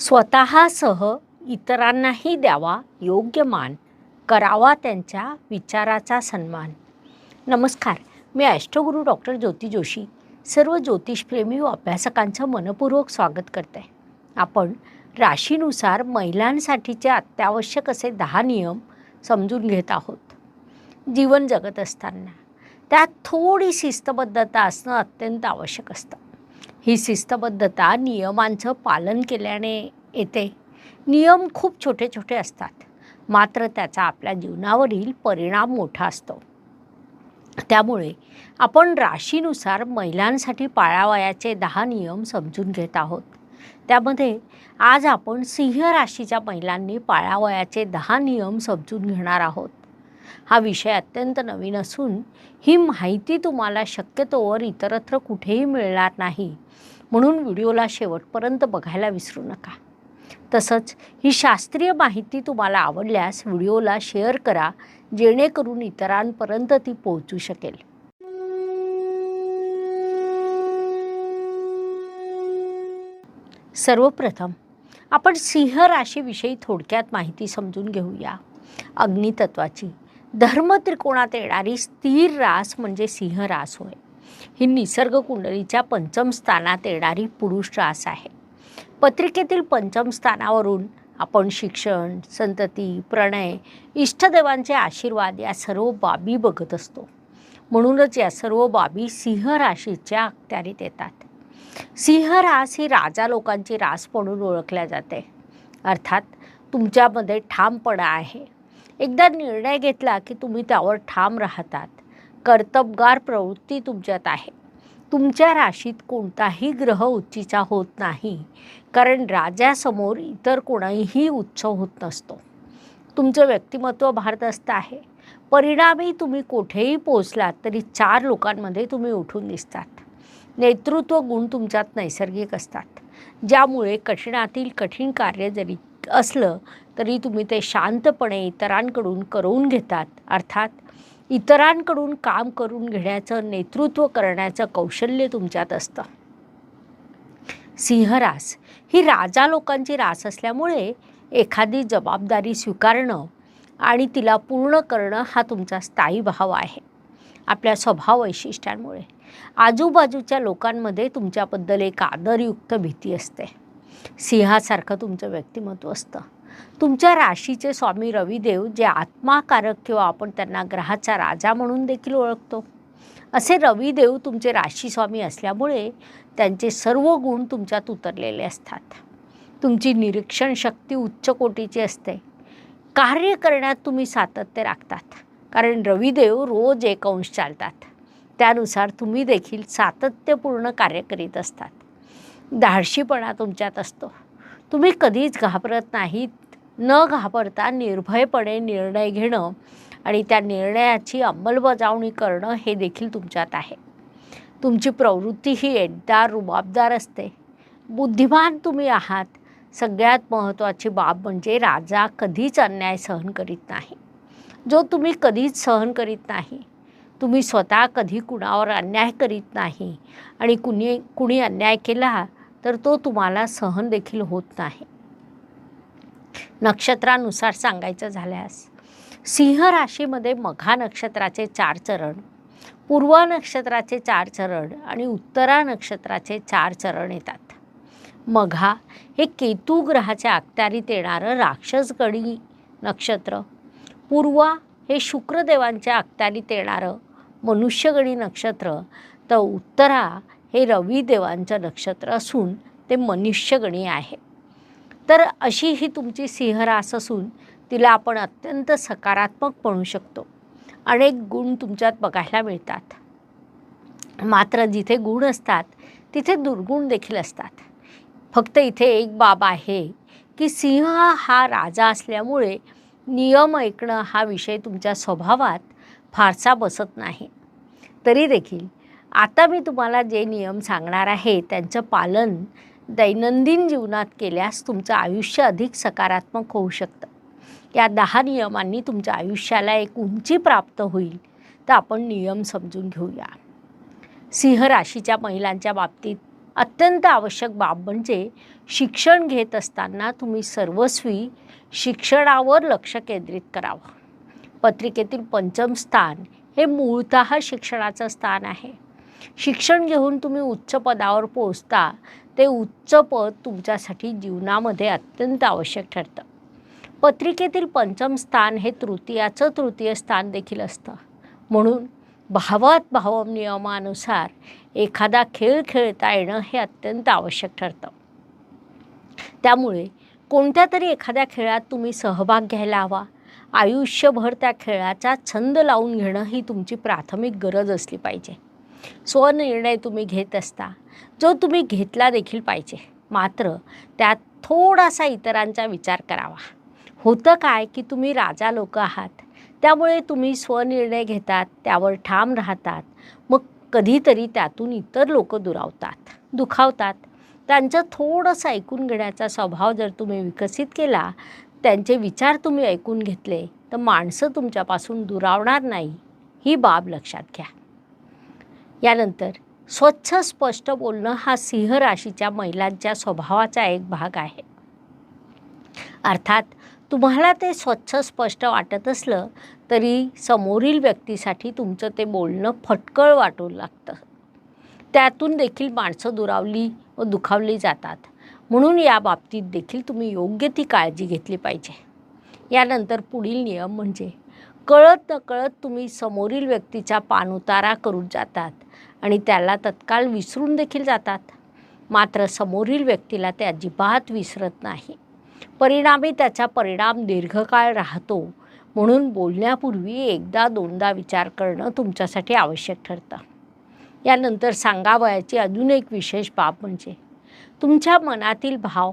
स्वतःसह इतरांनाही द्यावा योग्य मान करावा त्यांच्या विचाराचा सन्मान. नमस्कार मी ॲस्ट्रोगुरू डॉक्टर ज्योती जोशी सर्व ज्योतिषप्रेमी व अभ्यासकांचं मनपूर्वक स्वागत करते. आपण राशीनुसार महिलांसाठीचे अत्यावश्यक असे दहा नियम समजून घेत आहोत. जीवन जगत असताना त्यात थोडी शिस्तबद्धता असणं अत्यंत आवश्यक असतं. ही शिस्तबद्धता नियमांचं पालन केल्याने येते. नियम खूप छोटे छोटे असतात. मात्र त्याचा आपल्या जीवनावरील परिणाम मोठा असतो. त्यामुळे आपण राशीनुसार महिलांसाठी पाळावयाचे दहा नियम समजून घेत आहोत. त्यामध्ये आज आपण सिंह राशीच्या महिलांनी पाळावयाचे दहा नियम समजून घेणार आहोत. हा विषय अत्यंत नवीन असून ही माहिती तुम्हाला शक्यतोवर इतरत्र कुठेही मिळणार नाही. म्हणून व्हिडिओला शेवटपर्यंत बघायला विसरू नका. तसंच ही शास्त्रीय माहिती तुम्हाला आवडल्यास व्हिडिओला शेअर करा जेणेकरून इतरांपर्यंत ती पोहोचू शकेल. सर्वप्रथम आपण सिंह राशीविषयी थोडक्यात माहिती समजून घेऊया. अग्नितत्वाची. धर्मत्रिकोणात येणारी स्थिर रास म्हणजे सिंहरास होय. ही निसर्ग कुंडलीच्या पंचम स्थानात येणारी पुरुष रास आहे. पत्रिकेतील पंचम स्थानावरून आपण शिक्षण संतती प्रणय इष्टदेवांचे आशीर्वाद या सर्व बाबी बघत असतो. म्हणूनच या सर्व बाबी सिंह राशीच्या अखत्यारीत येतात. सिंह रास ही राजा लोकांची रास म्हणून ओळखल्या जाते. अर्थात तुमच्यामध्ये ठामपणा आहे. एकदा निर्णय घेतला की तुम्ही त्यावर ठाम राहतात. कर्तबगार प्रवृत्ती तुमच्यात आहे. तुमच्या राशीत कोणताही ग्रह उच्चीचा होत नाही. कारण राजासमोर इतर कोणाही उच्च होत नसतो. तुमचं व्यक्तिमत्व भारदस्त आहे. परिणामी तुम्ही कुठेही पोचलात तरी चार लोकांमध्ये तुम्ही उठून दिसतात. नेतृत्व गुण तुमच्यात नैसर्गिक असतात. ज्यामुळे कठीणातील कठीण कार्य जरी असलं तरी तुम्ही ते शांतपणे इतरांकडून करवून घेतात. अर्थात इतरांकडून काम करून घेण्याचं नेतृत्व करण्याचं कौशल्य तुमच्यात असतं. सिंहरास ही राजा लोकांची रास असल्यामुळे एखादी जबाबदारी स्वीकारणं आणि तिला पूर्ण करणं हा तुमचा स्थायी भाव आहे. आपल्या स्वभाव वैशिष्ट्यांमुळे आजूबाजूच्या लोकांमध्ये तुमच्याबद्दल एक आदरयुक्त भीती असते. सिंहासारखं तुमचं व्यक्तिमत्व असतं. तुमच्या राशीचे स्वामी रविदेव जे आत्माकारक किंवा आपण त्यांना ग्रहाचा राजा म्हणून देखील ओळखतो. असे रविदेव तुमचे राशी स्वामी असल्यामुळे त्यांचे सर्व गुण तुमच्यात उतरलेले असतात. तुमची निरीक्षण शक्ती उच्च कोटीची असते. कार्य करण्यात तुम्ही सातत्य राखतात. कारण रविदेव रोज एक अंश चालतात. त्यानुसार तुम्ही देखील सातत्यपूर्ण कार्य करीत असतात. धाडशीपणा तुमच्यात असतो. तुम्ही कधीच घाबरत नाहीत. न घाबरता निर्भयपणे निर्णय घेणं आणि त्या निर्णयाची अंमलबजावणी करणं हे देखील तुमच्यात आहे. तुमची प्रवृत्ती ही एकदा रुबाबदार असते. बुद्धिमान तुम्ही आहात. सगळ्यात महत्त्वाची बाब म्हणजे राजा कधीच अन्याय सहन करीत नाही. जो तुम्ही कधीच सहन करीत नाही. तुम्ही स्वतः कधी कुणावर अन्याय करीत नाही आणि कुणी कुणी अन्याय केला तर तो तुम्हाला सहन देखील होत नाही. नक्षत्रानुसार सांगायचं झाल्यास. सिंह राशीमध्ये मघा नक्षत्राचे चार चरण पूर्व नक्षत्राचे चार चरण आणि उत्तरा नक्षत्राचे चार चरण येतात. मघा हे केतू ग्रहाच्या अखत्यारीत येणारं राक्षसगडी नक्षत्र पूर्वा हे शुक्रदेवांच्या अखत्यारीत येणारं मनुष्यगणी नक्षत्र तर उत्तरा हे रविदेवांचं नक्षत्र असून ते मनुष्यगणी आहे. तर अशी ही तुमची सिंहरास असून तिला आपण अत्यंत सकारात्मक म्हणू शकतो. अनेक गुण तुमच्यात बघायला मिळतात. मात्र जिथे गुण असतात तिथे दुर्गुण देखील असतात. फक्त इथे एक बाब आहे की सिंह हा राजा असल्यामुळे नियम ऐकणं हा विषय तुमच्या स्वभावात फारसा बसत नाही. तरी देखील आता मी तुम्हाला जे नियम सांगणार आहे त्यांचं पालन दैनंदिन जीवनात केल्यास तुमचं आयुष्य अधिक सकारात्मक होऊ शकतं. या दहा नियमांनी तुमच्या आयुष्याला एक उंची प्राप्त होईल तर आपण नियम समजून घेऊया. सिंह राशीच्या महिलांच्या बाबतीत अत्यंत आवश्यक बाब म्हणजे शिक्षण घेत असताना तुम्ही सर्वस्वी शिक्षणावर लक्ष केंद्रित करावं. पत्रिकेतील पंचम स्थान हे मूळतः शिक्षणाचं स्थान आहे. शिक्षण घेऊन तुम्ही उच्च पदावर पोहोचता ते उच्च पद तुमच्यासाठी जीवनामध्ये अत्यंत आवश्यक ठरतं. पत्रिकेतील पंचम स्थान हे तृतीयाचं तृतीय स्थान देखील असतं. म्हणून भावात भाव नियमानुसार एखादा खेळ खेळता येणं हे अत्यंत आवश्यक ठरतं. त्यामुळे कोणत्या तरी एखाद्या खेळात तुम्ही सहभाग घ्यायला हवा. आयुष्यभर त्या खेळाचा छंद लावून घेणं ही तुमची प्राथमिक गरज असली पाहिजे. स्वनिर्णय तुम्ही घेत असता जो तुम्ही घेतला देखील पाहिजे. मात्र त्यात थोडासा इतरांचा विचार करावा. होतं काय की तुम्ही राजा लोक आहात त्यामुळे तुम्ही स्वनिर्णय घेतात त्यावर ठाम राहतात मग कधीतरी त्यातून इतर लोक दुरावतात दुखावतात. त्यांचं थोडंसं ऐकून घेण्याचा स्वभाव जर तुम्ही विकसित केला त्यांचे विचार तुम्ही ऐकून घेतले तर माणसं तुमच्यापासून दुरावणार नाही ही बाब लक्षात घ्या. यानंतर स्वच्छ स्पष्ट बोलणं हा सिंह राशीच्या महिलांच्या स्वभावाचा एक भाग आहे. अर्थात तुम्हाला ते स्वच्छ स्पष्ट वाटत असलं तरी समोरील व्यक्तीसाठी तुमचं ते बोलणं फटकळ वाटू लागतं. त्यातून देखील माणसं दुरावली व दुखावली जातात. म्हणून या बाबतीत देखील तुम्ही योग्य ती काळजी घेतली पाहिजे. यानंतर पुढील नियम म्हणजे कळत नकळत तुम्ही समोरील व्यक्तीचा पाणउतारा करून जातात आणि त्याला तत्काळ विसरून देखील जातात. मात्र समोरील व्यक्तीला ते अजिबात विसरत नाही. परिणामी त्याचा परिणाम दीर्घकाळ राहतो. म्हणून बोलण्यापूर्वी एकदा दोनदा विचार करणं तुमच्यासाठी आवश्यक ठरतं. यानंतर सांगावयाची अजून एक विशेष बाब म्हणजे तुमच्या मनातील भाव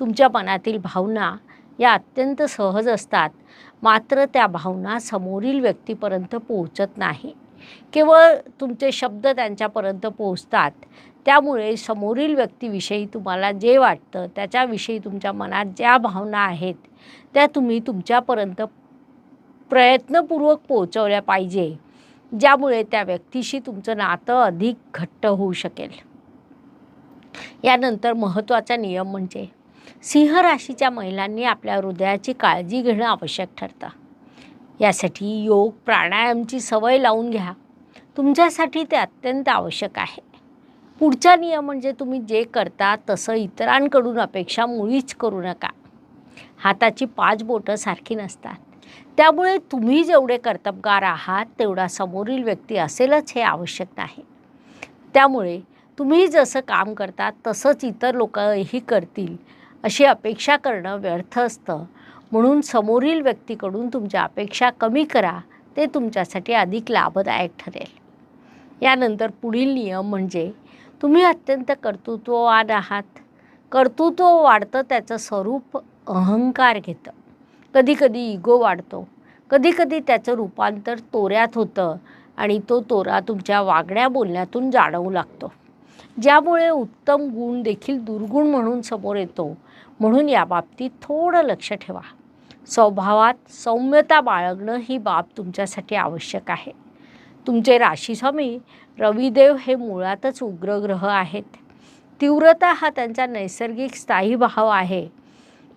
तुमच्या मनातील भावना या अत्यंत सहज असतात मात्र त्या भावना समोरील व्यक्तीपर्यंत पोहोचत नाही. केवळ तुमचे शब्द त्यांच्यापर्यंत पोहोचतात. त्यामुळे समोरील व्यक्तीविषयी तुम्हाला जे वाटतं त्याच्याविषयी तुमच्या मनात ज्या भावना आहेत त्या तुम्ही तुमच्यापर्यंत प्रयत्नपूर्वक पोहोचवल्या पाहिजे ज्यामुळे त्या व्यक्तीशी तुमचं नातं अधिक घट्ट होऊ शकेल. यानंतर महत्त्वाचा नियम म्हणजे सिंह राशीच्या महिलांनी आपल्या हृदयाची काळजी घेणं आवश्यक ठरतं. यासाठी योग प्राणायामची सवय लावून घ्या. तुमच्यासाठी ते अत्यंत आवश्यक आहे. पुढचा नियम म्हणजे तुम्ही जे करता तसं इतरांकडून अपेक्षा मुळीच करू नका. हाताची पाच बोटं सारखी नसतात. त्यामुळे तुम्ही जेवढे कर्तबगार आहात तेवढा समोरील व्यक्ती असेलच हे आवश्यक नाही. त्यामुळे तुम्ही जसं काम करता तसंच इतर लोकही करतील. अशी अपेक्षा करणं व्यर्थ असतं. म्हणून समोरील व्यक्तीकडून तुमच्या अपेक्षा कमी करा ते तुमच्यासाठी अधिक लाभदायक ठरेल. यानंतर पुढील नियम म्हणजे तुम्ही अत्यंत कर्तृत्ववान आहात. कर्तृत्व वाढतं त्याचं स्वरूप अहंकार घेतं. कधीकधी इगो वाढतो. कधीकधी त्याचं रूपांतर तोऱ्यात होतं आणि तो तोरा तुमच्या वागण्या बोलण्यातून जाणवू लागतो. ज्यामुळे उत्तम गुण देखील दुर्गुण म्हणून समोर येतो. म्हणून या बाबतीत थोडं लक्ष ठेवा. स्वभावात सौम्यता बाळगणं ही बाब तुमच्यासाठी आवश्यक आहे. तुमचे राशीस्वामी रविदेव हे मुळातच उग्रग्रह आहेत. तीव्रता हा त्यांचा नैसर्गिक स्थायी भाव आहे.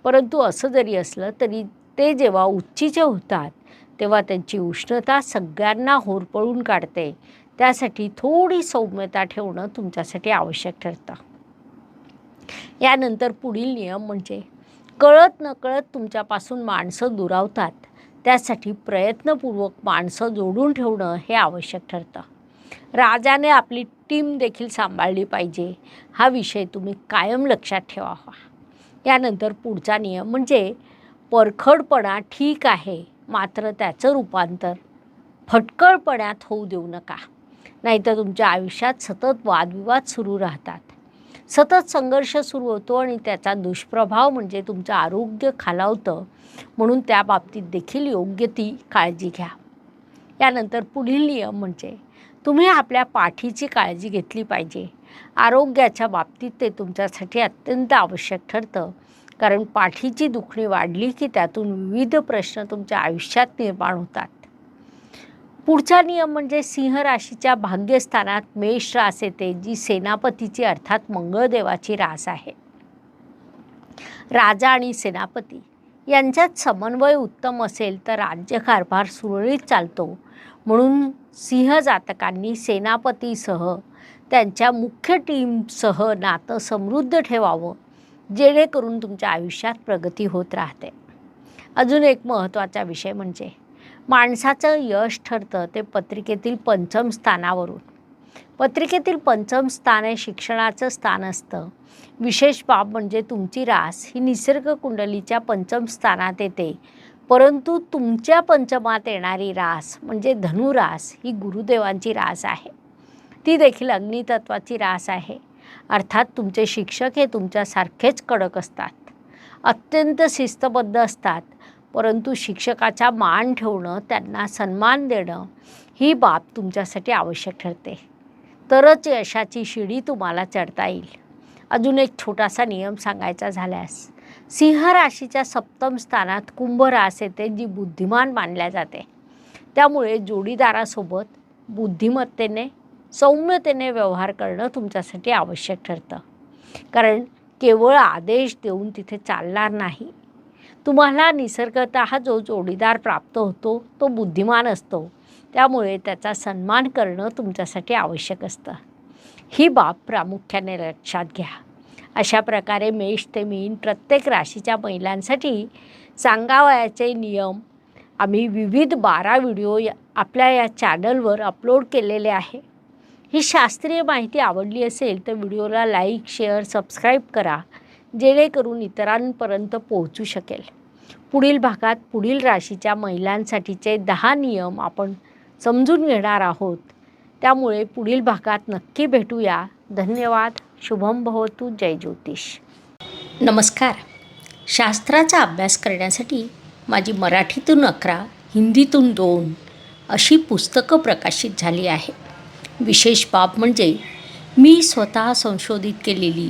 परंतु असं जरी असलं तरी ते जेव्हा उच्चीचे होतात तेव्हा त्यांची उष्णता सगळ्यांना होरपळून काढते. त्यासाठी थोडी सौम्यता ठेवणं तुमच्यासाठी आवश्यक ठरतं. यानंतर पुढील नियम म्हणजे कळत नकळत तुमच्यापासून माणसं दुरावतात. त्यासाठी प्रयत्नपूर्वक माणसं जोडून ठेवणं हे आवश्यक ठरतं. राजाने आपली टीम देखील सांभाळली पाहिजे. हा विषय तुम्ही कायम लक्षात ठेवावा यानंतर पुढचा नियम म्हणजे परखडपणा ठीक आहे मात्र त्याचं रूपांतर. फटकळपण्यात होऊ देऊ नका. नाहीतर तुमच्या आयुष्यात सतत वादविवाद सुरू राहतात. सतत संघर्ष सुरू होतो आणि त्याचा दुष्प्रभाव म्हणजे तुमचं आरोग्य खालावतं म्हणून त्या बाबतीत देखील योग्य ती काळजी घ्या. यानंतर पुढील नियम म्हणजे तुम्ही आपल्या पाठीची काळजी घेतली पाहिजे. आरोग्याच्या बाबतीत ते तुमच्यासाठी अत्यंत आवश्यक ठरतं. कारण पाठीची दुखणी वाढली की त्यातून विविध प्रश्न तुमच्या आयुष्यात निर्माण होतात. पुढचा नियम म्हणजे सिंह राशीच्या भाग्यस्थानात मेष रास येते जी सेनापतीची अर्थात मंगळदेवाची रास आहे. राजा आणि सेनापती यांच्यात समन्वय उत्तम असेल तर राज्यकारभार सुरळीत चालतो. म्हणून सिंह जातकांनी सेनापतीसह त्यांच्या मुख्य टीमसह नातं समृद्ध ठेवावं जेणेकरून तुमच्या आयुष्यात प्रगती होत राहते. अजून एक महत्त्वाचा विषय म्हणजे माणसाचं यश ठरतं ते पत्रिकेतील पंचम स्थानावरून. पत्रिकेतील पंचम स्थान हे शिक्षणाचं स्थान असतं. विशेष बाब म्हणजे तुमची रास ही निसर्ग कुंडलीच्या पंचम स्थानात येते. परंतु तुमच्या पंचमात येणारी रास म्हणजे धनुरास ही गुरुदेवांची रास आहे. ती देखील अग्नितत्वाची रास आहे. अर्थात तुमचे शिक्षक हे तुमच्यासारखेच कडक असतात. अत्यंत शिस्तबद्ध असतात. परंतु शिक्षकाचा मान ठेवणं त्यांना सन्मान देणं ही बाब तुमच्यासाठी आवश्यक ठरते. तरच यशाची शिडी तुम्हाला चढता येईल. अजून एक छोटासा नियम सांगायचा झाल्यास सिंह राशीच्या सप्तम स्थानात कुंभ रास येते जी बुद्धिमान मानल्या जाते. त्यामुळे जोडीदारासोबत बुद्धिमत्तेने सौम्यतेने व्यवहार करणं तुमच्यासाठी आवश्यक ठरतं. कारण केवळ आदेश देऊन तिथे चालणार नाही. तुम्हाला निसर्गत जो जोडीदार प्राप्त होतो तो बुद्धिमान असतो. त्यामुळे त्याचा सन्मान करणं तुमच्यासाठी आवश्यक असतं. ही बाब प्रामुख्याने लक्षात घ्या. अशा प्रकारे मेष ते मीन प्रत्येक राशीच्या महिलांसाठी सांगावयाचे नियम आम्ही विविध बारा व्हिडिओ या आपल्या या चॅनलवर अपलोड केलेले आहे. ही शास्त्रीय माहिती आवडली असेल तर व्हिडिओला लाईक शेअर सबस्क्राईब करा. जेणेकरून इतरांपर्यंत पोहोचू शकेल. पुढील भागात पुढील राशीच्या महिलांसाठीचे दहा नियम आपण समजून घेणार आहोत. त्यामुळे पुढील भागात नक्की भेटूया. धन्यवाद. शुभम भवतू. जय ज्योतिष. नमस्कार. शास्त्राचा अभ्यास करण्यासाठी माझी मराठीतून अकरा हिंदीतून दोन अशी पुस्तकं प्रकाशित झाली आहे विशेष बाब म्हणजे मी स्वतः संशोधित केलेली